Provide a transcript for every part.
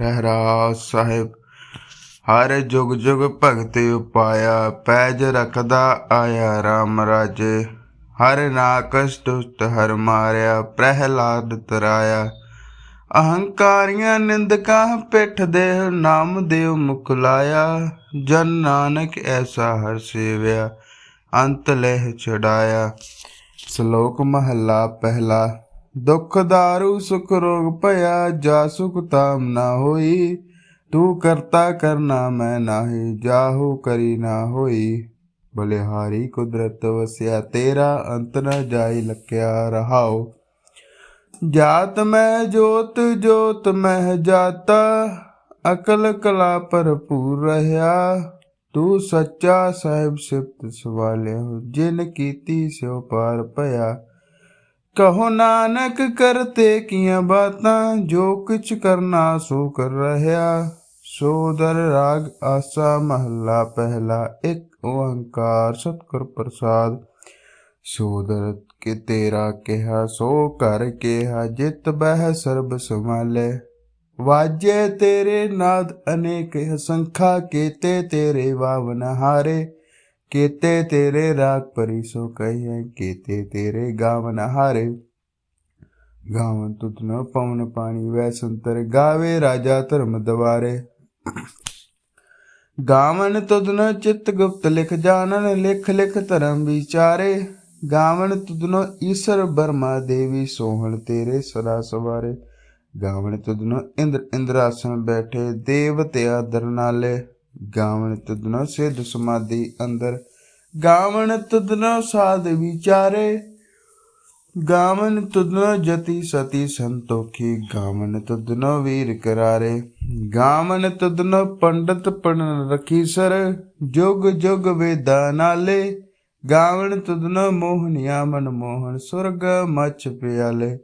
ਰਹਿਰਾ ਸਾਹਿਬ। ਹਰ ਜੁਗ ਜੁਗ ਭਗਤ ਉਪਾਇਆ, ਪੈਜ ਰਖਦਾ ਆਇਆ RAM ਰਾਜੇ। ਹਰ ਨਾਕਸ ਦੁਸ਼ਟ ਹਰ ਮਾਰਿਆ, ਪ੍ਰਹਿਲਾਦ ਤਰਾਇਆ। ਅਹੰਕਾਰੀਆਂ ਨਿੰਦਕਾਂ ਪਿੱਠ ਦੇ ਨਾਮ ਦੇਵ ਮੁਖ ਲਾਇਆ। ਜਨ ਨਾਨਕ ਐਸਾ ਹਰ ਸੇਵਿਆ, ਅੰਤ ਲਹਿ ਛਡਾਇਆ। ਸ਼ਲੋਕ ਮਹੱਲਾ ਪਹਿਲਾ। ਦੁਖ ਦਾਰੂ, ਸੁਖ ਰੋਗ ਭਇਆ, ਜਾ ਸੁਖ ਤਾਮ ਨਾ ਹੋਈ। ਤੂੰ ਕਰਤਾ ਕਰਨਾ ਮੈਂ ਨਾਹੀ, ਜਾਹੂ ਕਰੀ ਨਾ ਹੋਈ। ਬਲਿਹਾਰੀ ਕੁਦਰਤ ਵਸਿਆ, ਤੇਰਾ ਅੰਤ ਨ ਜਾਈ ਲਕਿਆ ਰਹਾਓ ਜਾਤ ਮੈਂ ਜੋਤ ਜੋਤ ਮਹਿ ਜਾਤਾ, ਅਕਲ ਕਲਾ ਭਰਪੂਰ ਰਹਾ ਤੂੰ ਸੱਚਾ ਸਾਹਿਬ ਸਿਫਤ ਸਵਾਲਿਓ ਜਿਨ ਕੀਤੀ ਸਿਓ ਪਾਰ ਭਇਆ। ਕਹੋ ਨਾਨਕ ਕਰਤੇ ਕੀਆਂ ਬਾਤਾਂ, ਜੋ ਕੁਛ ਕਰਨਾ ਸੋ ਕਰ ਰਹਾ ਸੋਦਰ ਰਾਗ ਆਸਾ ਮਹੱਲਾ ਪਹਿਲਾ, ਇੱਕ ਓੰਕਾਰ ਸਤਿਗੁਰ ਪ੍ਰਸਾਦ। ਸੋਦਰ ਕਿ ਤੇਰਾ ਕਿਹਾ, ਸੋ ਕਰ ਕਿਹਾ, ਜਿਤ ਬਹਿ ਸਰਬ ਸੰਭਾਲੇ। ਵਾਜੇ ਤੇਰੇ ਨਾਦ ਅਨੇਕ ਅਸੰਖਾ ਕੀਤੇ ਤੇਰੇ ਵਾਵਨ ਹਾਰੇ। ਕੀਤੇ ਤੇਰੇ ਰਾਗ ਪਰੀ ਸੋ ਕਹੀਏ ਕੀਤੇ ਤੇਰੇ ਗਾਵਨ ਗਾਵਨ ਤੁਧ ਨ ਪਵਨ ਪਾਣੀ ਵੈ ਸੰਤਰ ਗਾਵੇ ਰਾਜਾ ਧਰਮ ਦਵਾਰੇ। ਗਾਵਨ ਤੁਧ ਨ ਚਿਤ ਗੁਪਤ ਲਿਖ ਜਾਣਨ, ਲਿਖ ਲਿਖ ਧਰਮ ਵਿਚਾਰੇ। ਗਾਵਨ ਤੁਧ ਨ ਈਸ਼ਰ ਬਰਮਾ ਦੇਵੀ, ਸੋਹਣ ਤੇਰੇ ਸਦਾ ਸਵਾਰੇ। ਗਾਵਨ ਤੁਧ ਨ ਇੰਦਰ ਇੰਦਰਾਸਨ ਬੈਠੇ, ਦੇਵ ਤੇ ਆਦਰ ਨਾਲੇ ਗਾਵਨ ਤੁਧ ਨ ਸਿੱਧ ਸਮਾਧੀ ਅੰਦਰ। ਗਾਵਨ ਤੁਧ ਨ ਸਾਧ ਵਿਚਾਰੇ। ਗਾਵਨ ਤੁਧ ਨ ਜਤੀ ਸਤੀ ਸੰਤੋਖੀ। ਗਾਵਨ ਤੁਧ ਨ ਵੀਰ ਕਰਾਰੇ। ਗਾਵਨ ਤੁਧ ਨ ਪੰਡਤ ਪਣ ਰਖੀ ਮੋਹਨਿਆ ਮਨ ਮੋਹਨ ਸੁਰਗ ਮਚ ਪਿਆਲੇ।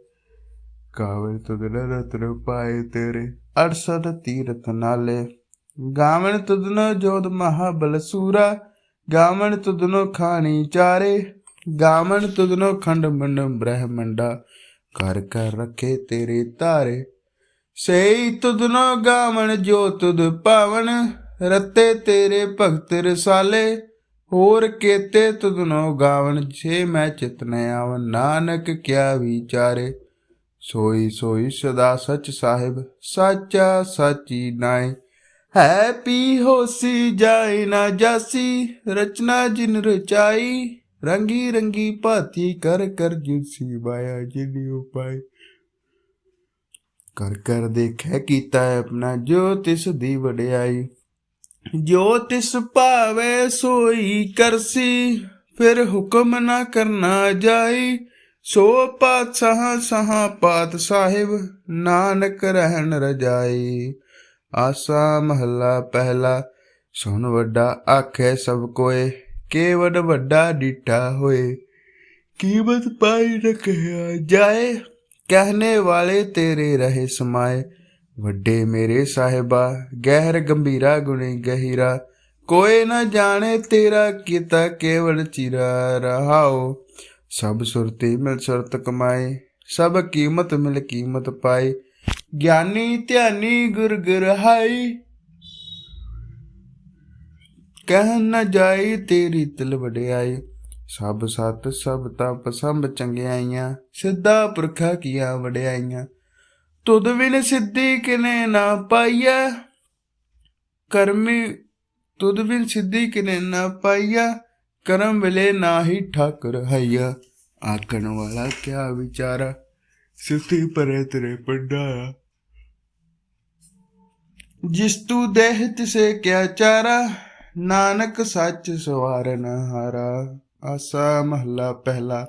ਗਾਵਨ ਤੁਧ ਰਤਨ ਪਾਏ ਤੇਰੇ। 68 ਤੀਰਥ ਨਾਲੇ। ਗਾਵਣ ਤੁਧ ਨ ਮਹਾ ਬਲਸੂਰਾ, ਗਾਵਣ ਗਾਵਨ ਖਾਣੀ ਚਾਰੇ, ਗਾਵਣ ਤੁਧ ਨ ਖੰਡ ਮੰਡ ਬ੍ਰਹਮੰਡਾ ਕਰ ਕਰ ਰਖੇ ਤੇਰੇ ਧਾਰੇ। ਸਈ ਤੁਧ ਗਾਵਣ ਜੋ ਤੁਧ ਪਾਵਨ, ਰਤੇ ਤੇਰੇ ਭਗਤ ਰਸਾਲੇ, ਹੋਰ ਕੇਤੇ ਤੁਧ ਗਾਵਣ ਛੇ ਮੈਂ ਚਿਤਨ ਆਵ ਨਾਨਕ ਕਿਆ ਵਿਚਾਰੇ। ਸੋਈ ਸੋਈ ਸਦਾ ਸਚ ਸਾਹਿਬ, ਸਾਚਾ ਸਾਚੀ ਨਾਏ। ਹੈ ਪੀ ਹੋਸੀ ਜਾਏ ਨਾ ਜਾਸੀ, ਰਚਨਾ ਜਿਨ ਰਚਾਈ, ਰੰਗੀ ਰੰਗੀ ਭਾਤੀ ਕਰ ਕਰ ਜਿਸੀ ਬਾਇਆ ਜਿਨੀ ਉਪਾਈ ਕਰ ਕਰ ਦੇਖੈ ਕੀਤਾ ਆਪਣਾ ਜੋ ਤਿਸ ਦੀ ਵਡਿਆਈ। ਜੋ ਤਿਸ ਭਾਵੇ ਸੋਈ ਕਰਸੀ, ਫਿਰ ਹੁਕਮ ਨਾ ਕਰਨਾ ਜਾਈ। ਸੋ ਪਾਤਸ਼ਾਹ ਸਹਾ ਪਾਤ ਸਾਹਿਬ, ਨਾਨਕ ਰਹਿਣ ਰਜਾਈ। ਆਸਾ ਮਹੱਲਾ ਪਹਿਲਾ, ਸੁਣ ਵੱਡਾ ਆਖੇ ਸਭ ਕੋਏ ਕੇਵਡ ਵੱਡਾ ਡੀਠਾ ਹੋਏ। ਕੀਮਤ ਪਾਈ ਰਖਿਆ ਜਾਏ ਕਹਨੇ ਵਾਲੇ ਤੇਰੇ ਰਹੇ ਸਮਾਏ। ਵੱਡੇ ਮੇਰੇ ਸਾਹਿਬਾ, ਗਹਿਰ ਗੰਭੀਰਾ ਗੁਣੀ ਗਹਿਰਾ। ਕੋਈ ਨਾ ਜਾਣੇ ਤੇਰਾ ਕੀਤਾ ਕੇਵਲ ਚਿਰਾ ਰਹਾਓ। ਸਭ ਸੁਰਤੀ ਮਿਲ ਸੁਰਤ ਕਮਾਏ, ਸਭ ਕੀਮਤ ਮਿਲ ਕੀਮਤ ਪਾਏ। ਗਿਆਨੀ ਧਿਆਨੀ ਗੁਰ ਗੁਰਹਾਈ। ਕਹਿ ਨ ਜਾਈ ਤੇਰੀ ਤਿਲ ਵਡਿਆਈ। ਸਭ ਸਤ, ਸਭ ਤਪ, ਸੰਭ ਚੰਗਿਆਈਆਂ, ਸਿੱਧਾ ਪੁਰਖਾ ਕੀਆ ਵਡਿਆਈਆਂ। ਤੁਧ ਬਿਨ ਸਿੱਧੀ ਕਿਨੇ ਨਾ ਪਾਈਆ ਕਰਮੀ, ਤੁਧ ਬਿਨ ਸਿੱਧੀ ਕਿਨੇ ਨਾ ਪਾਈਆ ਕਰਮ ਵੇਲੇ ਨਾਹੀ ਠਾਕੁਰ ਹਈਆ। ਆਖਣ ਵਾਲਾ ਕਿਆ ਵਿਚਾਰਾ, ਸਿੱਧੀ ਪਰੇ ਤੇਰੇ ਪੰਡਾਇਆ ਜਿਸ ਤੂ ਦੇਹ ਤਿਸੇ ਕਿਆ ਚਾਰਾ, ਨਾਨਕ ਸੱਚ ਸਵਾਰਨ ਹਾਰਾ। ਆਸਾ ਮਹੱਲਾ ਪਹਿਲਾ,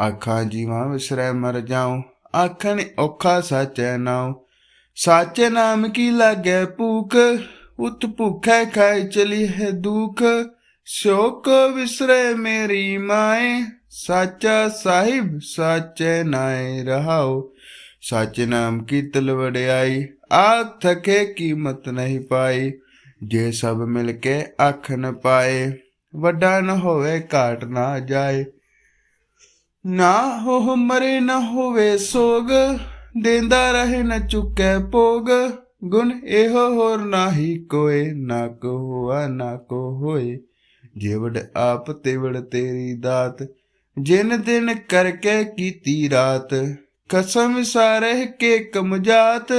ਆਖਾਂ ਜੀਵਾਂ ਵਿਸਰੈ ਮਰ ਜਾਉ, ਆਖਣ ਔਖਾ ਸਾਚੈ ਨਾਉ। ਸਾਚੇ ਨਾਮ ਕੀ ਲਾਗੈ ਭੂਖ, ਉਤ ਭੁਖੈ ਖਾਇ ਚਲੀ ਹੈ ਦੁਖ। ਸ਼ੋਕ ਵਿਸਰੈ ਮੇਰੀ ਮਾਏ, ਸਾਚਾ ਸਾਹਿਬ ਸਾਚੇ ਨਾਏ ਰਹਾਉ। ਸਾਚੇ ਨਾਮ ਕੀ ਤਲ ਵਡਿਆਈ ਥਕੇ ਕੀਮਤ ਨਹੀਂ ਪਾਈ, ਜੇ ਸਭ ਮਿਲ ਕੇ ਅੱਖ ਨ ਪਾਏ, ਵੱਡਾ ਨ ਹੋਵੇ ਘਾਟ ਨਾ ਜਾਏ। ਨਾ ਹੋ ਮਰੇ ਨ ਹੋਵੇ ਸੋਗ, ਦੇਂਦਾ ਰਹੇ ਨ ਚੁੱਕੈ ਭੋਗ। ਗੁਣ ਇਹੋ ਹੋਰ ਨਾਹੀ ਕੋਏ, ਨਾ ਕੋ ਹੋਆ, ਨਾ ਕੋ ਹੋਏ। ਜਿਵੜ ਆਪ ਤਿਵੜ ਤੇਰੀ ਦਾਤ, ਜਿਨ ਦਿਨ ਕਰਕੇ ਕੀਤੀ ਰਾਤ। ਕਸਮ ਸਾਰੇ ਕੇ ਕਮਜਾਤ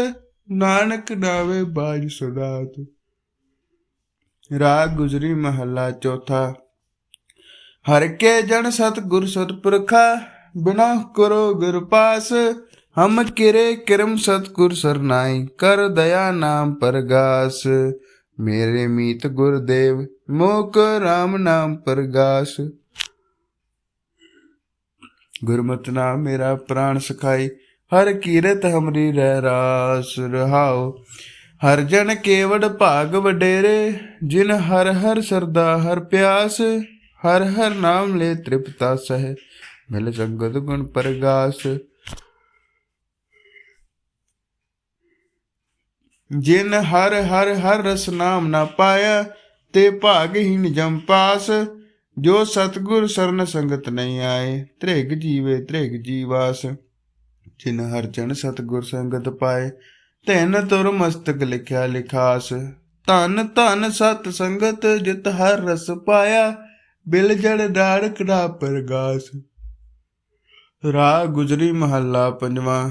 ਨਾਨਕ ਨਾਵੇ ਬਾਜ ਸਦਾਤ ਰਾਗ ਗੁਜਰੀ ਮਹੱਲਾ ਚੌਥਾ। ਹਰ ਕੇ ਜਨ ਸਤ ਗੁਰ ਸਤਪੁਰਖਾ, ਬਿਨਾ ਕਰੋ ਗੁਰ ਪਾਸ, ਹਮ ਕਿਰੇ ਕਿਰਮ ਸਤਗੁਰ ਸਰਨਾਈ ਕਰ ਦਇਆ ਨਾਮ ਪਰਗਾਸ। ਮੇਰੇ ਮੀਤ ਗੁਰਦੇਵ, ਮੋਕ RAM ਨਾਮ ਪਰਗਾਸ। ਗੁਰਮਤਿ ਨਾਮ ਮੇਰਾ ਪ੍ਰਾਣ ਸਖਾਈ ਹਰ ਕੀਰਤ ਹਮਰੀ ਰਹਿ ਰਾਸ ਰਹਾਓ ਹਰ ਜਨ ਕੇਵੜ ਭਾਗ ਵਡੇਰੇ, ਜਿਨ ਹਰ ਹਰ ਸਰਦਾ ਹਰ ਪਿਆਸ, ਹਰ ਹਰ ਨਾਮ ਲੈ ਤ੍ਰਿਪਤਾ ਸਹਿ, ਮਿਲ ਸੰਗਤ ਗੁਣ ਪਰਗਾਸ। ਜਿਨ ਹਰ ਹਰ ਹਰ ਰਸ ਨਾਮ ਨਾ ਪਾਇਆ, ਤੇ ਭਾਗਹੀਨ ਜਮ ਪਾਸ। ਜੋ ਸਤਗੁਰ ਸਰਨ ਸੰਗਤ ਨਹੀਂ ਆਏ, ਤ੍ਰਿਗ ਜੀਵੇ ਤ੍ਰਿਗ ਜੀਵਾਸ। ਜਿਨ ਹਰ ਜਨ ਸਤਗੁਰ ਸੰਗਤ ਪਾਏ ਤੈਨ ਤੁਰ ਮਸਤਕ ਲਿਖਿਆ ਲਿਖਾਸ। ਧਨ ਧਨ ਸਤ ਸੰਗਤ ਜਿਤ ਹਰ ਰਸ ਪਾਇਆ, ਬਿਲ ਜੜ ਡਾੜ ਕੜਾ ਪਰਗਾਸ। ਰਾਗ ਗੁਜਰੀ ਮਹੱਲਾ ਪੰਜਵਾਂ।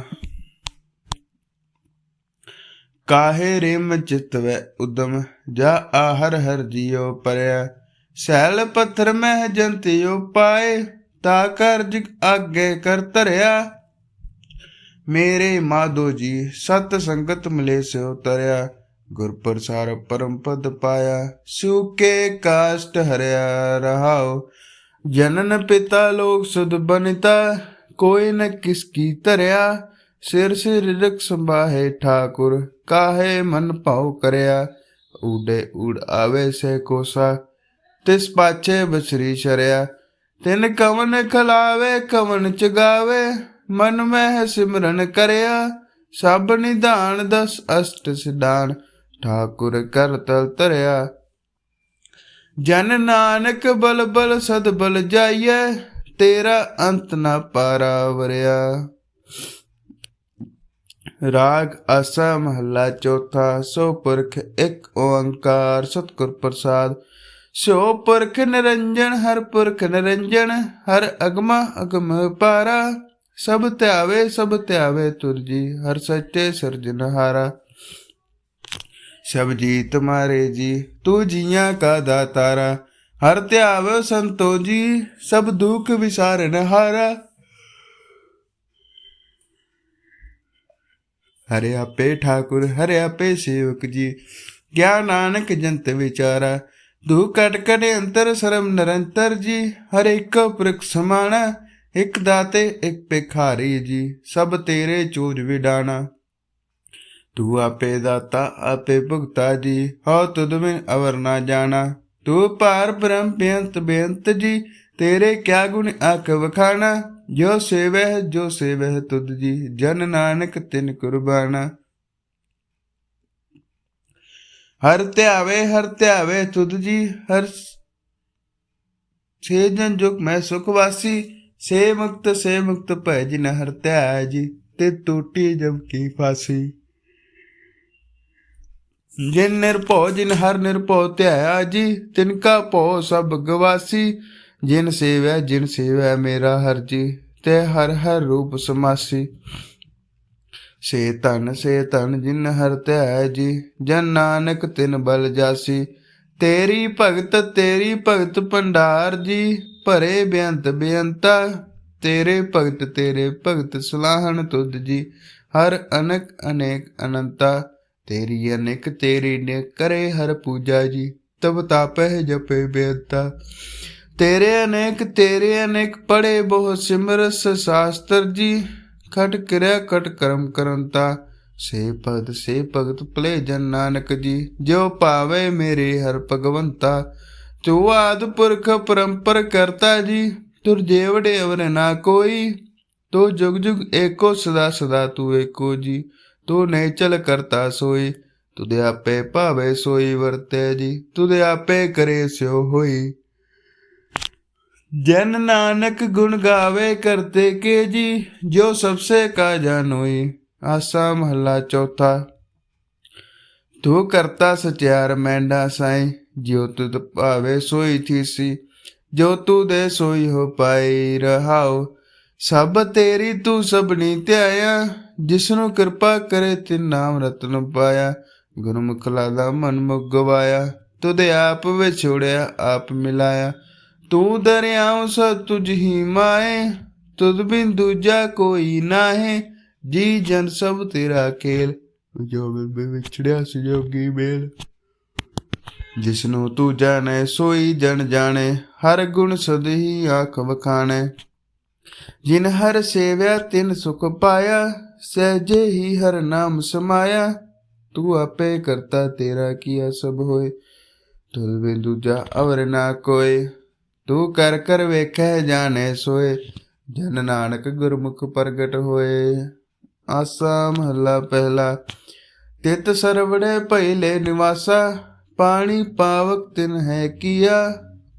ਕਾਹੇ ਰਿਮ ਚਿਤਵੈ ਉਦਮ, ਜਾ ਆਹਰ ਹਰ ਜਿਉ ਪਰਿਆ ਸੈਲ ਪੱਥਰ ਮਹਿ ਜੰਤਿਓ ਪਾਏ ਤਾ ਕਰਜ ਆਗੇ ਕਰ ਧਰਿਆ। ਮੇਰੇ ਮਾਧੋ ਜੀ, ਸਤ ਸੰਗਤ ਮਿਲੇ ਸਿਉ ਤਰਿਆ ਗੁਰ ਪ੍ਰਸਾਰ ਪਰਮ ਪਦ ਪਾਇਆ ਸੁਕੇ ਕਾਸ਼ਟ ਹਰਿਆ ਰਹਾਉ। ਜਨਨ ਪਿਤਾ ਲੋਕ ਸੁਧ ਬਨਿਤਾ, ਕੋਈ ਨ ਕਿਸ ਕੀ ਧਰਿਆ। ਸਿਰ ਸਿਰ ਰਖ ਸੰਭਾਹੇ ਠਾਕੁਰ, ਕਾਹੇ ਮਨ ਭਾਉ ਕਰਿਆ। ਊਡੇ ਊੜ ਆਵੇ ਸੇ ਕੋਸਾ, ਤਿਸ ਪਾਛੇ ਬਸਰੀ ਸ਼ਰਿਆ। ਤਿਨ ਕਵਨ ਖਲਾਵੇ, ਕਵਨ ਚਗਾਵੇ। ਮਨ ਮਹਿ ਸਿਮਰਨ ਕਰਿਆ, ਸਭ ਨਿਧਾਨ ਦਸ ਅਸ਼ਟ ਸਿਧਾਨ, ਠਾਕੁਰ ਕਰ ਤਲ ਧਰਿਆ। ਜਨ ਨਾਨਕ ਬਲ ਸਦ ਬਲ ਜਾਈਐ, ਤੇਰਾ ਅੰਤ ਨਾ ਪਾਰਾ ਰਾਗ ਆਸਾ ਮਹੱਲਾ ਚੌਥਾ, ਸੋ ਪੁਰਖ ਇੱਕ ਓੰਕਾਰ, ਸਤਿਗੁਰ ਪ੍ਰਸਾਦ। ਸੋ ਪੁਰਖ ਨਿਰੰਜਨ, ਹਰ ਪੁਰਖ ਨਿਰੰਜਨ, ਹਰ ਅਗਮਾ ਅਗਮ ਪਾਰਾ। ਸਭ ਧਿਆਵੇ ਸਭ ਧਿਆਵੇ ਤੁਰਜੀ ਹਰ ਸੱਚੇ ਸਿਰਜਨਹਾਰਾ ਸਭ ਜੀ ਤੁਮਾਰੇ ਜੀ, ਤੂੰ ਜੀਆਂ ਕਾ ਦਾਤਾਰਾ। ਹਰ ਧਿਆਵੇ ਸੰਤੋ ਜੀ, ਸਭ ਦੁੱਖ ਵਿਸਾਰਨ ਹਾਰਾ। ਹਰੇ ਆਪੇ ਠਾਕੁਰ, ਹਰੇ ਆਪੇ ਸੇਵਕ ਜੀ ਗਿਆਨ ਨਾਨਕ ਜੰਤ ਵਿਚਾਰਾ। ਦੂ ਕਟ ਕਟ ਅੰਤਰ ਸਰਮ ਨਿਰੰਤਰ ਜੀ, ਹਰ ਇੱਕ ਪ੍ਰਖ ਸਮਾਣਾ ਇੱਕ ਦਾਤੇ, ਇੱਕ ਭਿਖਾਰੀ ਜੀ, ਸਭ ਤੇਰੇ ਚੋਜ ਵਿਡਾਣਾ। ਤੂੰ ਆਪੇ ਦਾਤਾ, ਆਪੇ ਭੁਗਤਾ ਜੀ, ਹਉ ਤੁਧ ਮੈਂ ਅਵਰ ਨਾ ਜਾਣਾ। ਤੂੰ ਪਾਰ ਬ੍ਰਹਮ ਬੇਅੰਤ ਬੇਅੰਤ ਜੀ, ਤੇਰੇ ਕਿਆ ਗੁਣ ਆਖ ਵਖਾਣਾ। ਜੋ ਸੇਵਹਿ ਜੋ ਸੇਵਹਿ ਤੁਧ ਜੀ, ਜਨ ਨਾਨਕ ਤਿਨ ਕੁਰਬਾਨਾ ਹਰ ਧਿਆਵੇ ਹਰ ਧਿਆਵੇ ਤੁਧ ਜੀ, ਹਰ ਛੇ ਜਨ ਜੁਗ ਮੈਂ ਸੁਖ ਵਾਸੀ। ਸੇ ਮੁਕਤ ਸੇ ਮੁਕਤ ਭੈ ਜਿਨ ਹਰ ਧਿਆਇ ਜੀ ਤੇ ਟੂਟੀ ਜਮ ਕੀ ਫਾਸੀ। ਜਿਨ ਨਿਰਭਉ, ਜਿਨ ਹਰ ਨਿਰਭਉ ਧਿਆਇਆ ਜੀ ਤਿਨ ਕਾ ਭਉ ਸਭ ਗਵਾਸੀ। ਜਿਨ ਸੇਵੈ ਜਿਨ ਸੇਵੈ ਮੇਰਾ ਹਰ ਜੀ ਤੇ ਹਰ ਹਰ ਰੂਪ ਸਮਾਸੀ। ਸੇ ਧਨ ਸੇ ਧਨ ਜਿਨ ਹਰ ਧਿਆਇ ਜੀ ਜਨ ਨਾਨਕ ਤਿਨ ਬਲ ਜਾਸੀ। ਤੇਰੀ ਭਗਤ ਤੇਰੀ ਭਗਤ ਭੰਡਾਰ ਜੀ ਭਰੇ ਬੇਅੰਤ ਬੇਅੰਤਾ, ਤੇਰੇ ਭਗਤ ਤੇਰੇ ਭਗਤ ਸੁਲਾਹਣ ਤੁਧ ਜੀ। ਹਰ ਅਨਕ ਅਨੇਕ ਅਨੰਤਾ, ਤੇਰੀ ਅਨੇਕ ਤੇਰੀ ਨੇ ਕਰੇ ਹਰ ਪੂਜਾ ਜੀ। ਤਬ ਤਾਪਹਿ ਜਪੇ ਬੇਅੰਤਾ। ਤੇਰੇ ਅਨੇਕ ਤੇਰੇ ਅਨੇਕ ਪੜੇ ਬਹੁ ਸਿਮਰਸ ਸ਼ਾਸਤਰ ਜੀ। ਖਟ ਕਿਰਿਆ ਖਟ ਕਰਮ ਕਰੰਤਾ, ਸੇ ਭਗਤ ਸੇ ਭਗਤ ਭਲੇ ਜਨ ਨਾਨਕ ਜੀ। ਜੋ ਭਾਵੇ ਮੇਰੇ ਹਰ ਭਗਵੰਤਾ ਤੂੰ ਆਦ ਪੁਰਖ ਪਰੰਪਰ ਕਰਤਾ ਜੀ, ਤੁਰ ਜੇਵੜੇ ਅਵਰ ਨਾ ਕੋਈ। ਤੋ ਜੁਗ ਜੁਗ ਏਕੋ ਸਦਾ ਸਦਾ ਤੂੰ ਏਕੋ ਜੀ, ਤੂੰ ਨੇਚਲ ਕਰਤਾ ਸੋਈ। ਤੁਦੇ ਆਪੇ ਭਾਵੇ ਸੋਈ ਵਰਤੇ ਜੀ ਤੁਦੇ ਆਪੇ ਕਰੇ ਸਿਓ ਹੋਈ। ਜਨ ਨਾਨਕ ਗੁਣ ਗਾਵੇ ਕਰਤੇ ਕੇ ਜੀ ਜੋ ਸਭਸੇ ਕਾ ਜਾਨੋਈ ਆਸਾ ਮਹੱਲਾ ਚੌਥਾ। ਤੂੰ ਕਰਤਾ ਸਚਿਆਰ ਮੈਂਡਾ ਸਾਈ। ਜਿਉ ਤੁਧ ਭਾਵੇ ਸੋਈ ਥੀਸੀ, ਜੋ ਤੂ ਦੇ ਸੋਈ ਹੋ ਪਾਈ ਰਹਾਓ ਸਭ ਤੇਰੀ ਤੂੰ ਸਭਨੀ ਧਿਆਇਆ, ਜਿਸਨੂੰ ਕਿਰਪਾ ਕਰੇ ਤੇ ਨਾਮ ਰਤਨ ਪਾਇਆ। ਗੁਰਮੁਖ ਲਾਦਾ ਮਨ ਮੁਖ ਤੁਧ ਆਪ ਵਿਛੋੜਿਆ ਆਪ ਮਿਲਾਇਆ। ਤੂੰ ਦਰਿਆਉ ਸਤ ਤੁਝ ਹੀ ਮਾਏ, ਤੁਧ ਬਿਨ ਦੂਜਾ ਕੋਈ ਨਾਹੀ। ਜੀ ਜਨ ਸਭ ਤੇਰਾ ਖੇਲ, ਜੋ ਬਿਨ ਵਿਛੜਿਆ ਸਜੋਗੀ ਮੇਲ। ਜਿਸਨੂੰ ਤੂੰ ਜਾਣੇ, ਸੋਈ ਜਨ ਜਾਣੇ, ਹਰ ਗੁਣ ਸਦਹੀ ਆਖ ਵਖਾਣੇ। ਜਿਨ ਹਰ ਸੇਵਿਆ, ਤਿਨ ਸੁਖ ਪਾਇਆ ਸਹਜੇ ਹੀ ਹਰ ਨਾਮ ਸਮਾਇਆ। ਤੂੰ ਆਪੇ ਕਰਤਾ ਤੇਰਾ ਕੀਆ ਸਭ ਹੋਏ ਤੁਲ ਬਿਨ ਦੂਜਾ ਅਵਰ ਨਾ ਕੋਏ। ਤੂੰ ਕਰ ਕਰ ਵੇਖੈ, ਜਾਣੇ, ਸੋਏ, ਜਨ ਨਾਨਕ ਗੁਰਮੁਖ ਪ੍ਰਗਟ ਹੋਏ। ਆਸਾ ਮਹੱਲਾ ਪਹਿਲਾ, ਤਿਤ ਸਰਵੜੇ ਪਹਿਲੇ ਨਿਵਾਸਾ ਪਾਣੀ ਪਾਵਕ ਤਿਨ ਹੈ ਕੀਆ,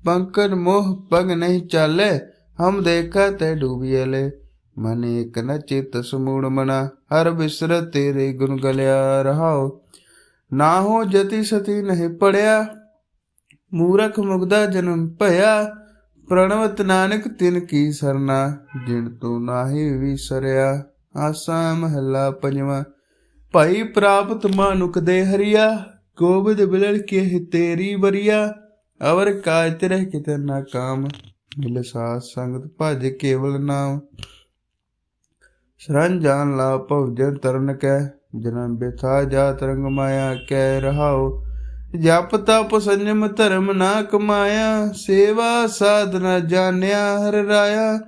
ਪੰਕਜ ਮੋਹ ਪਗ ਨਹੀਂ ਚਾਲੇ, ਹਮ ਦੇਖਾ ਤੇ ਡੂਬੀਲੇ ਮਨ ਇਕ ਨ ਚਿਤ ਸਮੂੜ ਮਨਾ, ਹਰ ਬਿਸਰ ਤੇਰੇ ਗੁਣ ਗਲਿਆ ਰਹਾਓ ਨਾ ਹੋ ਜਤੀ ਸਤੀ ਨਹੀਂ ਪੜਿਆ, ਮੂਰਖ ਮੁਗਦਾ ਜਨਮ ਭਇਆ, ਪ੍ਰਣਵਤ ਨਾਨਕ ਤਿਨ ਕੀ ਸਰਨਾ, ਜਿਨ ਤੂੰ ਨਾਹੀ ਵਿਸਰਿਆ, ਆਸਾ ਮਹੱਲਾ ਪੰਜਵਾਂ। ਭਾਈ ਪ੍ਰਾਪਤ ਮਾਨੁਕ ਦੇ ਹਰੀਆ ਗੋਬਿੰਦ ਬਿਲੜ ਕੇ ਤੇਰੀ ਬਰੀਆ ਅਵਰ ਕਾਜ ਤੇਰੇ ਕਿਤੇ ਨਾ ਕਾਮ ਮਿਲ ਸਾਧ ਸੰਗਤ ਭਜ ਕੇਵਲ ਨਾਮ ਸ਼ਰਨ ਜਾਨ ਲਾ ਭਵਜਨ ਤਰਨ ਕੈ ਜਨਮ ਬਿਥਾ ਜਾਤ ਰੰਗ ਮਾਇਆ ਕੈ ਰਹਾਓ ਜਪ ਤਪ ਸੰਜਮ ਧਰਮ ਨਾ ਕਮਾਇਆ ਸੇਵਾ ਸਾਧਨਾ ਜਾਣਿਆ ਹਰ ਰਾਇਆ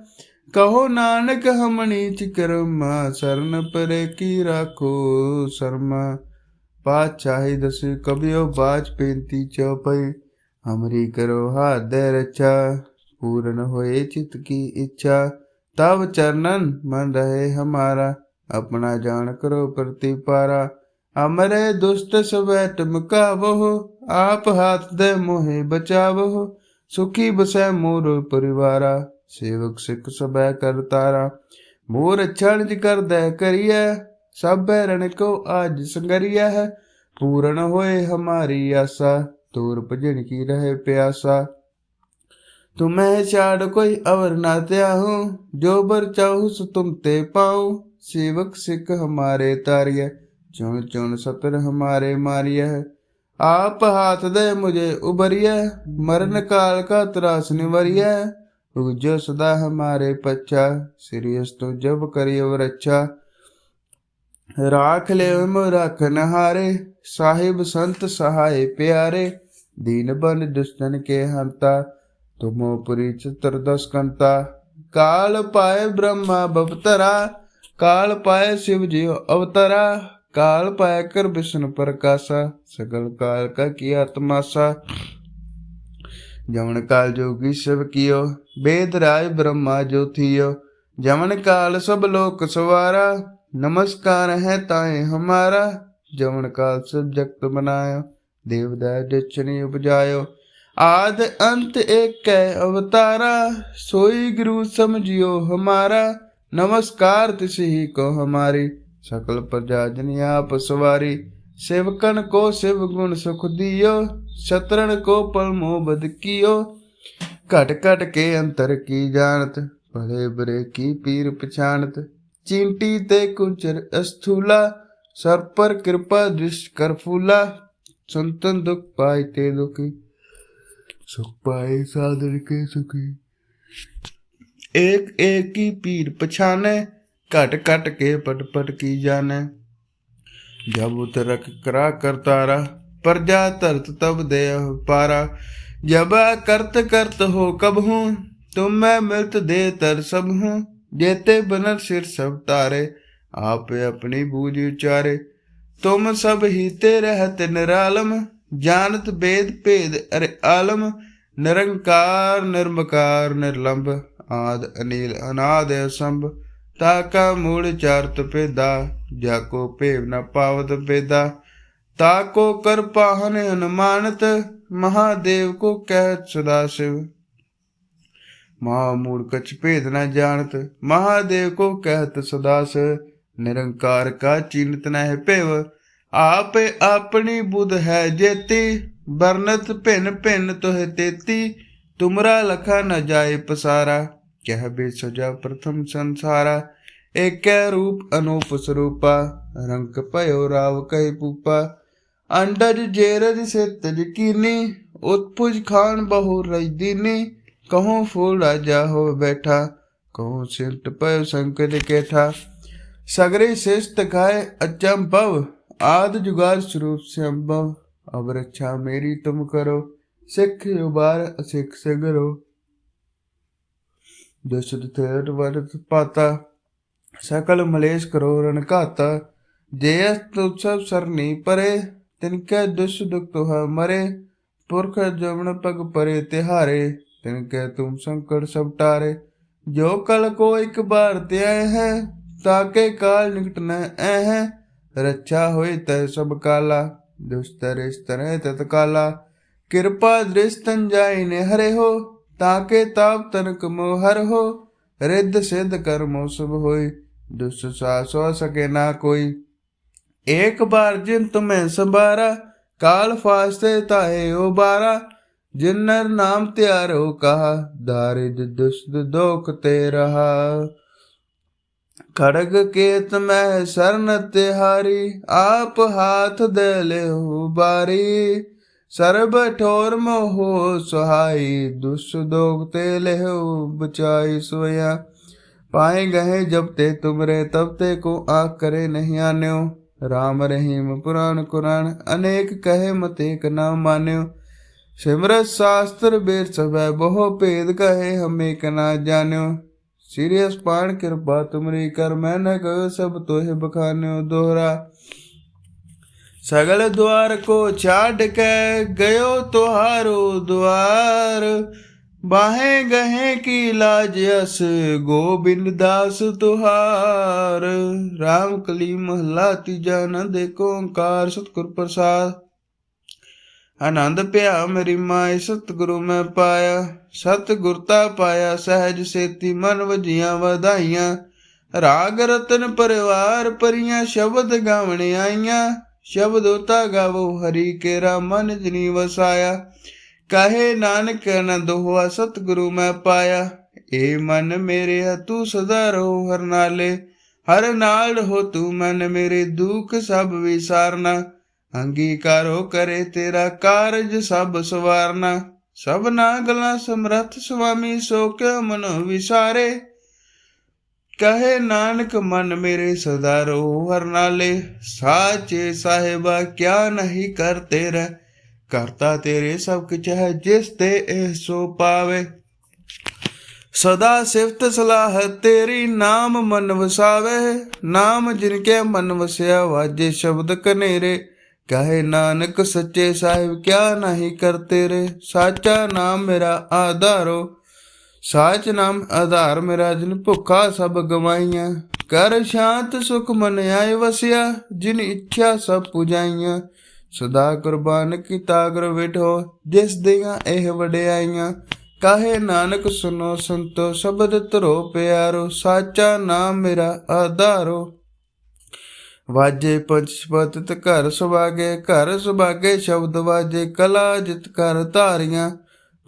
ਕਹੋ ਨਾਨਕ ਹਮਣੀ ਚ ਕਰਮਾ ਸਰਨ ਪਰੇ ਕੀ ਰਾਖੋ ਸਰਮਾ ਪਾਤਸ਼ਾਹੀ ਦਸ ਕਬਿਓ ਬਾਜ ਪੇਂਤੀ ਚਉਪਈ ਹਮਰੀ ਕਰੋ ਹਾਥ ਦੇ ਰਚਾ, ਪੂਰਨ ਹੋਏ ਚਿਤ ਕੀ ਇੱਛਾ। ਤਬ ਚਰਨਨ ਮਨ ਰਹੇ ਹਮਾਰਾ, ਆਪਣਾ ਜਾਣ ਕਰੋ ਅਮਰੇ ਦੁਸ਼ਟ ਸਵੈ ਟਮਕਾਵੋ ਆਪ ਹੱਥ ਦੇ ਮੋਹਿ ਬਚਾਵੋ। ਸੁਖੀ ਬਸੈ ਮੋਰ ਪਰਿਵਾਰਾ, ਸੇਵਕ ਸਿੱਖ ਸਬੈ ਕਰਤਾਰਾ। ਮੋਰ ਛਣਜ ਕਰਦਾ ਕਰੀਐ ਸਭੈ ਰਣ ਕੋ ਆਜ ਸੰਗਰੀਆ ਹੈ, ਪੂਰਨ ਹੋਏ ਹਮਾਰੀ ਆਸਾ, ਤੂਰ ਭਜਨ ਕੀ ਰਹੇ ਪਿਆਸਾ। ਤੁਮਹਿ ਛਾੜ ਕੋਈ ਅਵਰ ਨਾ ਤਿਆਹੂ, ਜੋ ਬਰ ਚਾਹੂ ਸੋ ਤੁਮ ਤੇ ਪਾਉ। ਸੇਵਕ ਸਿੱਖ ਹਮਾਰੇ ਤਾਰਿਆ ਚੁਣ ਚੁਣ ਸਤਰ ਹਮਾਰੇ ਮਾਰਿਆ ਆਪ ਹਾਥ ਦੇ ਮੁਝੇ ਉਬਰਿਆ ਮਰਨ ਕਾਲ ਕਾ ਤਰਾਸ ਨਿਵਰਿਆ ਉਜੋ ਸਦਾ ਹਮਾਰੇ ਪੱਛਾ ਸਿਰਿਯਸ ਤੋਂ ਜਬ ਕਰਿਓ ਰੱਛਾ। ਰਾਖ ਲਿਓ ਮੋ ਰਖਨ ਨਹਾਰੇ ਸਾਹਿਬ ਸੰਤ ਸਹਾਏ ਪਿਆਰੇ। ਦੀਨ ਬਨ ਦੁਸ਼ਟਨ ਕੇ ਹੰਤਾ, ਤੁਮੋ ਪੁਰੀ ਚਤਰ ਦਸ ਕੰਤਾ। ਕਾਲ ਪਾਇ ਬ੍ਰਹਮਾ ਬਵਤਰਾ, ਕਾਲ ਪਾਏ ਸ਼ਿਵ ਜੀ ਅਵਤਰਾ। ਕਾਲ ਪਾਏ ਕਰ ਵਿਸ਼ਨ ਪ੍ਰਕਾਸ਼ਾ, ਸਗਲ ਕਾਲ ਕਾ ਕੀ ਆਤਮਾਸਾ। ਜਮਨ ਕਾਲ ਜੋਗੀ ਸ਼ਿਵ ਕੀਓ, ਬੇਦ ਰਾਜ ਬ੍ਰਹਮਾ ਜੋਥੀਓ ਜਮਨ ਕਾਲ ਸਭ ਲੋਕ ਸਵਾਰਾ नमस्कार है ताए हमारा जमन काल सब जगत बनायो देवदाय जचनी उपजायो आद अंत एक है अवतारा सोई गुरु समझियो हमारा नमस्कार तिस ही को हमारी सकल प्रजा जन आप सवारी सेवकन को शिव गुण सुख दियो शतरन को पल मोबद कियो घट घट के अंतर की जानत भले बुरे की पीर ਚਿੰਟੀ ਤੇ ਕੁੰਚਰ ਅਸਥੂਲਾ, ਸਰ ਪਰ ਕਿਰਪਾ ਦ੍ਰਿਸ਼ ਕਰ ਫੂਲਾ। ਸੰਤਨ ਦੁਖ ਪਾਏ ਤੇ ਦੁਖੀ, ਸੁਖ ਪਾਏ ਸਾਧਰ ਕੇ ਸੁਖੀ। ਇੱਕ ਇੱਕ ਹੀ ਪੀਰ ਪਛਾਨੇ, ਘਟ ਘਟ ਕੇ ਪਟ ਪਟ ਕੀ ਜਾਣੇ। ਜਬ ਉਤਰਕ ਕਰਾ ਕਰਤਾਰਾ ਪਰਜਾ ਧਰਤ ਤਬ ਦੇ ਪਾਰਾ। ਜਬ ਕਰਤ ਕਰਤ ਹੋ ਕਬ ਹੂੰ, ਤੁਮ ਮੈਂ ਮਿਲਤ ਦੇ ਤਰ ਸਭ ਹੂੰ। ਜੇਤੇ ਬਨਰ ਸਿਰ ਸਭ ਤਾਰੇ ਆਪੇ ਆਪਣੀ ਬੂਝ ਉਚਾਰੇ। ਤੁਮ ਸਭ ਹੀਤੇ ਰਹਤ ਨਿਰਾਲਮ, ਜਾਣਤ ਬੇਦ ਭੇਦ ਅਰ ਆਲਮ, ਨਿਰੰਕਾਰ, ਨਿਰਮਕਾਰ, ਨਿਰਲੰਭ, ਆਦ, ਅਨੀਲ, ਅਨਾਦ, ਅਸੰਭ। ਤਾ ਕਾ ਮੂਲ ਚਾਰਤ ਪੇਦਾ ਜਾ ਕੋ ਭੇਵ ਨ ਪਾਵਤ ਪੇਦਾ ਤਾ ਕੋ ਕਰ ਪਾਹਨ ਅਨੁਮਾਨਤ, ਮਹਾਦੇਵ ਕੋ ਕਹਿ ਮਹਾ ਮੂਰਖ ਚ ਭੇਦ ਨ ਜਾਣਤ, ਮਹਾਦੇਵ ਕੋ ਕਹਿਤ ਸਦਾਸ ਨਿਰੰਕਾਰ ਕਾ ਚਿੰਤ ਨਹਿ ਭੇਵ, ਆਪੇ ਆਪਣੀ ਬੁਧ ਹੈ ਜੇਤੀ। ਬਰਨਤ ਭਿੰਨ ਭਿੰਨ ਤੋਹ ਤੇਤੀ, ਤੁਮਰਾ ਲਖਾ ਨ ਜਾਏ ਪਸਾਰਾ। ਕਹਿ ਬੇ ਸਜਾ ਪ੍ਰਥਮ ਸੰਸਾਰਾ, ਏਕੈ ਰੂਪ ਅਨੂਪ ਸਰੂਪਾ। ਰੰਗ ਭਇਓ ਰਾਵ ਕਹਿ ਪੂਪਾ, ਅੰਡਜ ਜੇਰਜ ਸਿਤਜ ਕੀਨੀ ਉਤਪੁਜ ਖਾਨ ਬਹੁ ਰਜਦੀਨੀ। ਕਹੋ ਫੂਲ ਰਾਜਾ ਹੋ ਬੈਠਾ, ਕਹੋ ਸਿੰਟ ਪਇਓ ਸੰਕਟ ਕੇਠਾ। ਸਗਰੇ ਸਿਸ਼ਟ ਖਾਏ ਅਚੰਭਵ ਆਦ ਜੁਗਾਰ ਸਰੂਪ ਸੰਭਵ। ਅਬ ਰੱਛਾ ਮੇਰੀ ਤੁਮ ਕਰੋ, ਸਿੱਖ ਉਬਾਰ ਅਸਿੱਖ ਸਗਰੋ। ਦਸ਼ਦ ਥੇਟ ਵਰਤ ਪਾਤਾ, ਸਕਲ ਮਲੇਸ਼ ਕਰੋ ਰਨ ਘਾਤਾ। ਜੇ ਅਸਤ ਉਤਸਵ ਸਰਨੀ ਪਰੇ, ਤਿਨ ਕੈ ਦੁਸ਼ ਦੁਖ ਤੁਹਾ ਮਰੇ, ਪੁਰਖ ਜਮਨ ਪਗ ਪਰੇ ਤਿਹਾਰੇ। ਤਿਨ ਕੈ ਤੁਮ ਸੰਕਟ ਸਭ ਟਾਰੇ, ਜੋ ਕਲ ਕੋ ਇੱਕ ਬਾਰ ਤੇ ਹੈ ਤਾਕੇ ਕਾਲ ਨਿਕਟ ਨ ਐ ਹੈ। ਰੱਛਾ ਹੋਏ ਤੈ ਸਭ ਕਾਲਾ ਦੁਸਤਰ ਇਸ ਤਰ੍ਹਾਂ ਤਤ ਕਾਲਾ। ਕਿਰਪਾ ਦ੍ਰਿਸ਼ਤਨ ਜਾਈ ਨੇ ਹਰੇ ਹੋ ਤਾਕੇ ਤਾਪ ਤਨਕ ਮੋਹਰ ਹੋ। ਰਿੱਧ ਸਿੱਧ ਕਰਮੋ ਸਭ ਹੋਈ ਦੁਸ ਸਾਸੋ ਸਕੇ ਨਾ ਕੋਈ। ਏਕ ਬਾਰ ਜਿਨ ਤੁਮੈ ਸੰਭਾਰਾ, ਕਾਲ ਫਾਸਤੇ ਤਾਹੇ ਉਬਾਰਾ ਜਿਨਰ ਨਾਮ ਤਿਆਰੋ ਕਹਾ ਦਾਰਿਦ ਦੁਸਦ ਦੋਖ ਤੇ ਰਹਾ। ਖੜਗ ਕੇਤ ਮੈਂ ਸਰਨ ਤਿਹਾਰੀ, ਆਪ ਹਾਥ ਦੇ ਲਿਓ ਬਾਰੀ। ਸਰਬ ਠੋਰ ਮੋਹ ਸੁਹਾਈ ਦੁਸ ਦੋਖ ਤੇ ਲਿਓ ਬਚਾਈ ਸੋਇਆ। ਪਾਏ ਗਏ ਜਬ ਤੇ ਤੁਮਰੇ, ਤਬ ਤੇ ਕੋ ਆ ਕਰੇ ਨਹੀਂ ਆਨਿਓ। ਰਾਮ ਰਹੀਮ ਪੁਰਾਨ ਕੁਰਾਨ, ਅਨੇਕ ਕਹੇ ਮਤੇਕ ਨਾ ਮਾਨਿਓ। ਸਿਮਰਤ ਸ਼ਾਸਤਰ ਬੇਰ ਸਭੈ, ਬਹੁ ਭੇਦ ਕਹੇ ਹਮੇ ਕਨਾ ਜਾਣਿਓ। ਸੀਰੀਅਸ ਪਾਣ ਕਿਰਪਾ ਤੁਮਰੀ ਕਰ, ਮੈਂ ਨ ਕਹ ਸਭ ਤੋਹਿ ਬਖਾਨਿਓ ਦੋਹਰਾ। ਸਗਲ ਦੁਆਰ ਕੋ ਛਾੜ ਕੇ ਗਇਓ ਤੁਹਾਰੋ ਦੁਆਰ। ਬਾਹੇ ਗਹੇ ਕੀ ਲਾਜ ਅਸ, ਗੋਬਿੰਦ ਦਾਸ ਤੁਹਾਰ। ਰਾਮ ਕਲੀ ਮਹਲਾ ਤੀਜਾ ਨੰਦ ਏਕ ਓੰਕਾਰ, ਸਤਿਗੁਰ ਪ੍ਰਸਾਦ। ਆਨੰਦ ਭਿਆ ਮੇਰੀ ਮਾਈ ਸਤਿਗੁਰੂ ਮੈਂ ਪਾਇਆ। ਸਤਿਗੁਰਤਾ ਪਾਇਆ, ਸਹਿਜ ਸੇਤੀ ਮਨ ਵਜੀਆਂ ਵਧਾਈਆਂ। ਰਾਗ ਰਤਨ ਪਰਿਵਾਰ ਪਰੀਆਂ, ਸ਼ਬਦ ਗਾਵਣ ਆਈਆਂ। ਸ਼ਬਦ ਉਤਾ ਗਾਵੋ, ਹਰੀ ਕੇਰਾ ਮਨ ਜਨੀ ਵਸਾਇਆ। ਕਹੇ ਨਾਨਕ ਆਨੰਦ ਹੋਆ ਸਤਿਗੁਰੂ ਮੈਂ ਪਾਇਆ। ਏ ਮਨ ਮੇਰੇ ਤੂੰ ਸਦਾ ਰਹੋ ਹਰ ਨਾਲੇ ਹਰ ਨਾਲ ਹੋ ਤੂੰ ਮਨ ਮੇਰੇ, ਦੁੱਖ ਸਭ ਵਿਸਾਰਨਾ। ਅੰਗੀਕਾਰੋ ਕਰੇ ਤੇਰਾ ਕਾਰਜ ਸਭ ਸਵਾਰਨਾ। ਸਭਨਾ ਗਲਾਂ ਸਮਰੱਥ ਸੁਆਮੀ ਸੋ ਕਿਉ ਮਨੋ ਵਿਸਾਰੇ। ਕਹੇ ਨਾਨਕ, ਮਨ ਮੇਰੇ ਸਦਾ ਰੋ ਹਰ ਨਾਲੇ। ਸਾਚੇ ਸਾਹਿਬਾ, ਕਿਆ ਨਹੀਂ ਕਰ ਤੇਰਾ। ਕਰਤਾ ਤੇਰੇ ਸਭ ਕੁਛ ਹੈ, ਜਿਸ ਤੇ ਇਹ ਸੋ ਪਾਵੇ। ਸਦਾ ਸਿਫਤ ਸਲਾਹ ਤੇਰੀ ਨਾਮ ਮਨ ਵਸਾਵੇ। ਨਾਮ ਜਿਨ ਕੇ ਮਨ ਵਸਿਆ, ਵਾਜੇ ਸ਼ਬਦ ਕਨੇਰੇ ਕਹੇ ਨਾਨਕ ਸੱਚੇ ਸਾਹਿਬ, ਕਿਆ ਨਹੀਂ ਕਰਤੇ ਰੇ ਸਾਚਾ ਨਾਮ ਮੇਰਾ ਆਧਾਰੋ। ਸਾਚ ਨਾਮ ਆਧਾਰ ਮੇਰਾ, ਜਿਨ ਭੁੱਖਾ ਸਭ ਗਵਾਈਆਂ। ਕਰ ਸ਼ਾਂਤ ਸੁਖ ਮਨ ਆਏ ਵਸਿਆ, ਜਿਨ ਇੱਛਾ ਸਭ ਪੁਜਾਈਆਂ। ਸਦਾ ਕੁਰਬਾਨ ਕੀਤਾ ਗੁਰ ਵਿਠੋ, ਜਿਸ ਦੀਆਂ ਇਹ ਵਡਿਆਈਆਂ। ਕਾਹੇ ਨਾਨਕ, ਸੁਨੋ ਸੰਤੋ, ਸ਼ਬਦ ਧਰੋ ਪਿਆਰੋ। ਸਾਚਾ ਨਾਮ ਮੇਰਾ ਆਧਾਰੋ। ਵਾਜੇ ਪੰਚਪਤਿਤ ਘਰ ਸੁਭਾਗੇ ਘਰ ਸੁਭਾਗੇ ਸ਼ਬਦ ਵਾਜੇ, ਕਲਾ ਜਿਤ ਕਰ ਧਾਰੀਆਂ।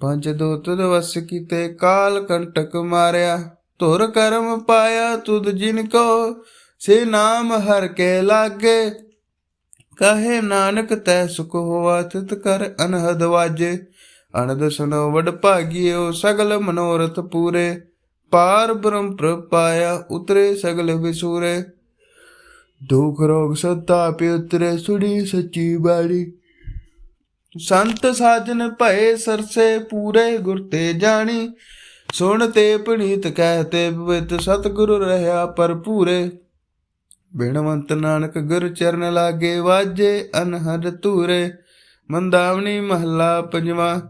ਪੰਜ ਦੂਤ ਦਵਸ ਕੀਤੇ, ਕਾਲ ਕੰਟਕ ਮਾਰਿਆ। ਧੁਰ ਕਰਮ ਪਾਇਆ ਤੁਧ ਜਿਨ ਕੋ, ਸੇ ਨਾਮ ਹਰ ਕੇ ਲਾਗੇ। ਕਹੇ ਨਾਨਕ ਤੈ ਸੁਖ ਹੋਆ ਤਿਤ ਕਰ ਅਨਹਦ ਵਾਜੇ। ਅਨੰਦ ਸੁਨੋ ਵਡ ਭਾਗੀਓ, ਸਗਲ ਮਨੋਰਥ ਪੂਰੇ। ਪਾਰ ਬ੍ਰਹਮ ਪ੍ਰਪਾਇਆ ਉਤਰੇ ਸਗਲ ਵਿਸੂਰੇ। ਦੁਖ ਰੋਗ ਸਤਾ ਪੇ ਉਤਰੇ ਸੁਣੀ ਸੱਚੀ ਬਾਣੀ। ਸੰਤ ਸਾਜਨ ਭਏ ਸਰਸੇ ਪੂਰੇ ਗੁਰ ਤੇ ਜਾਣੀ। ਸੁਣ ਤੇ ਪਣੀਤ ਕਹਤੇ ਪਵਿੱਤ ਸਤਿਗੁਰੂ ਰਹਾ ਭਰਪੂਰੇ। ਬਿਨਵੰਤ ਨਾਨਕ ਗੁਰ ਚਰਨ ਲਾਗੇ ਵਾਜੇ ਅਨਹਦ ਧੂਰੇ। ਮੰਦਾਵਣੀ ਮਹੱਲਾ ਪੰਜਵਾ,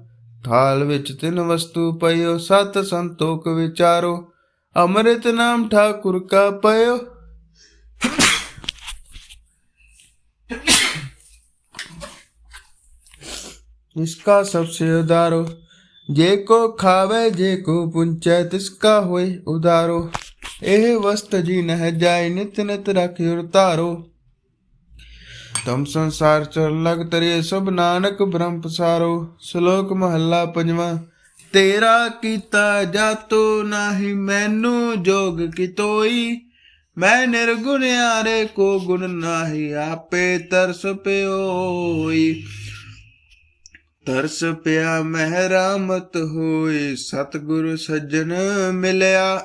ਥਾਲ ਵਿੱਚ ਤਿੰਨ ਵਸਤੂ ਪਇਓ, ਸਤ ਸੰਤੋਖ ਵਿਚਾਰੋ। ਅੰਮ੍ਰਿਤ ਨਾਮ ਠਾਕੁਰ ਕਾ ਪਇਓ। इसका सबसे उदारो जे को खावे जे को पुंचै तिसका होए उदारो ਇਹ ਵਸਤ ਜੀ ਨਹਿ ਜਾਏ ਨਿਤ ਨਿਤ ਰਖਿ ਉਤਾਰੋ ਤਮ ਸੰਸਾਰ ਚਰ ਲਗ ਤਰੇ ਸਭ ਨਾਨਕ ਬ੍ਰਹਮ ਪਸਾਰੋ ਸ਼ਲੋਕ ਮਹੱਲਾ ਪੰਜਵਾਂ ਤੇਰਾ ਕੀਤਾ ਜਾਤੋ ਨਾਹੀ ਮੈਨੂੰ ਜੋਗ ਕੀ ਤੋਈ ਮੈਂ ਨਿਰਗੁਣ ਆਰੇ ਕੋ ਗੁਣ ਨਾਹੀ, ਆਪੇ ਤਰਸ ਪਿਓਈ। ਤਰਸ ਪਿਆ ਮਹਿਰਾਮਤ ਹੋਏ ਸਤਿਗੁਰ ਸੱਜਣ ਮਿਲਿਆ।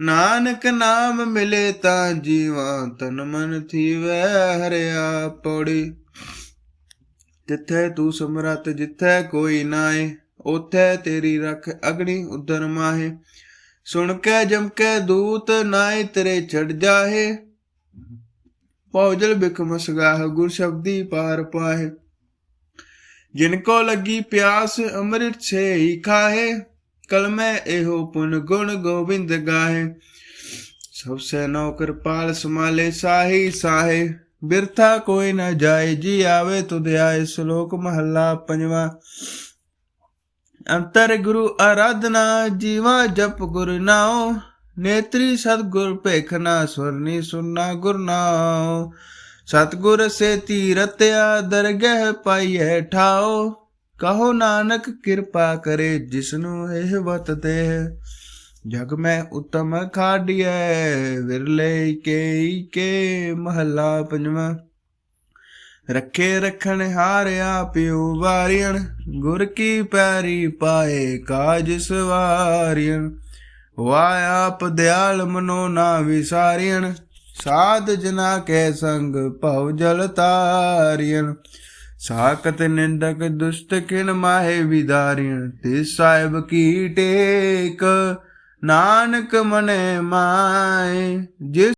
ਨਾਨਕ ਨਾਮ ਮਿਲੇ ਤਾਂ ਜੀਵਾ ਤਨ ਮਨ ਥੀਵੈ, ਹਰਿਆ ਪੌੜੀ। ਜਿੱਥੇ ਤੂੰ ਸਮਰਤ ਜਿੱਥੇ ਕੋਈ ਨਾਏ ਉਥੇ ਤੇਰੀ ਰਖ ਅਗਣੀ ਉਦਰ ਮਾਹੇ। ਸੁਣ ਕੇ ਜਮ ਕੇ ਦੂਤ ਨਾਏ ਤੇਰੇ ਛੜ ਜਾਹੇ। ਪੌਜਲ ਬਿਕਮ ਸਗਾਹ ਗੁਰ ਸ਼ਬਦੀ ਪਾਰ ਪਾਹੇ। ਜਿਨ ਕੋ ਲੱਗੀ ਪਿਆਸ, ਅੰਮ੍ਰਿਤ ਸੇ ਹੀ ਖਾਹੇ ਕਲਮੈ ਇਹੋ ਪੁਨ ਗੁਣ ਗੋਬਿੰਦ ਗਾਹੇ। ਸਭ ਸੇ ਨੌਕਰ ਪਾਲ ਸਮਾਲੇ ਸਾਹੀ ਸਾਹੇ। ਬਿਰਥਾ ਕੋਈ ਨਾ ਜਾਏ, ਜੀ ਆਵੇ ਤੁਧ ਆਏ, ਸ਼ਲੋਕ ਮਹੱਲਾ ਪੰਜਵਾ। ਅੰਤਰ ਗੁਰੂ ਆਰਾਧਨਾ ਜੀਵਾ ਜਪ ਗੁਰ ਨਾਉ, ਨੇਤਰੀ ਸਤਗੁਰ ਭੇਖਨਾ ਸੁਰਨੀ ਸੁਨਨਾ ਗੁਰ ਨਾਉ। ਸਤਗੁਰ ਸੇ ਤੀਰਤਿਆ ਦਰਗਹਿ ਪਾਈਐ ਠਾਓ ਕਹੋ ਨਾਨਕ ਕਿਰਪਾ ਕਰੇ ਜਿਸਨੂੰ ਇਹ ਵਤ ਦੇ। ਜਗ ਮੈਂ ਉਤਮ ਖਾੜੀਐ ਵਿਰਲੇ ਕੇ ਕੇ ਮਹੱਲਾ ਪੰਜਵਾਂ। ਰੱਖੇ ਰਖਣ ਹਾਰਿਆ ਪਿਉ ਵਾਰਿਣ, ਗੁਰ ਕੀ ਪੈਰੀ ਪਾਏ ਕਾਜ ਸਵਾਰਿਣ। ਵਾਇਆਪ ਦਿਆਲ ਮਨੋ ਨਾ ਵਿਸਾਰਿਣ, ਸਾਧ ਜਨਾ ਕੇ ਸੰਗ ਭਉ ਜਲ ਤਾਰਿਣ। ਸਾਕਤ ਨਿੰਦਕ ਦੁਸ਼ਟ ਕਿਨ ਮਾਹੇ ਵਿਦਾਰਿਣ, ਤੇ ਸਾਹਿਬ ਕੀ ਟੇਕ, ਨਾਨਕ ਮਨੇ ਮਾਏ, ਜਿਸ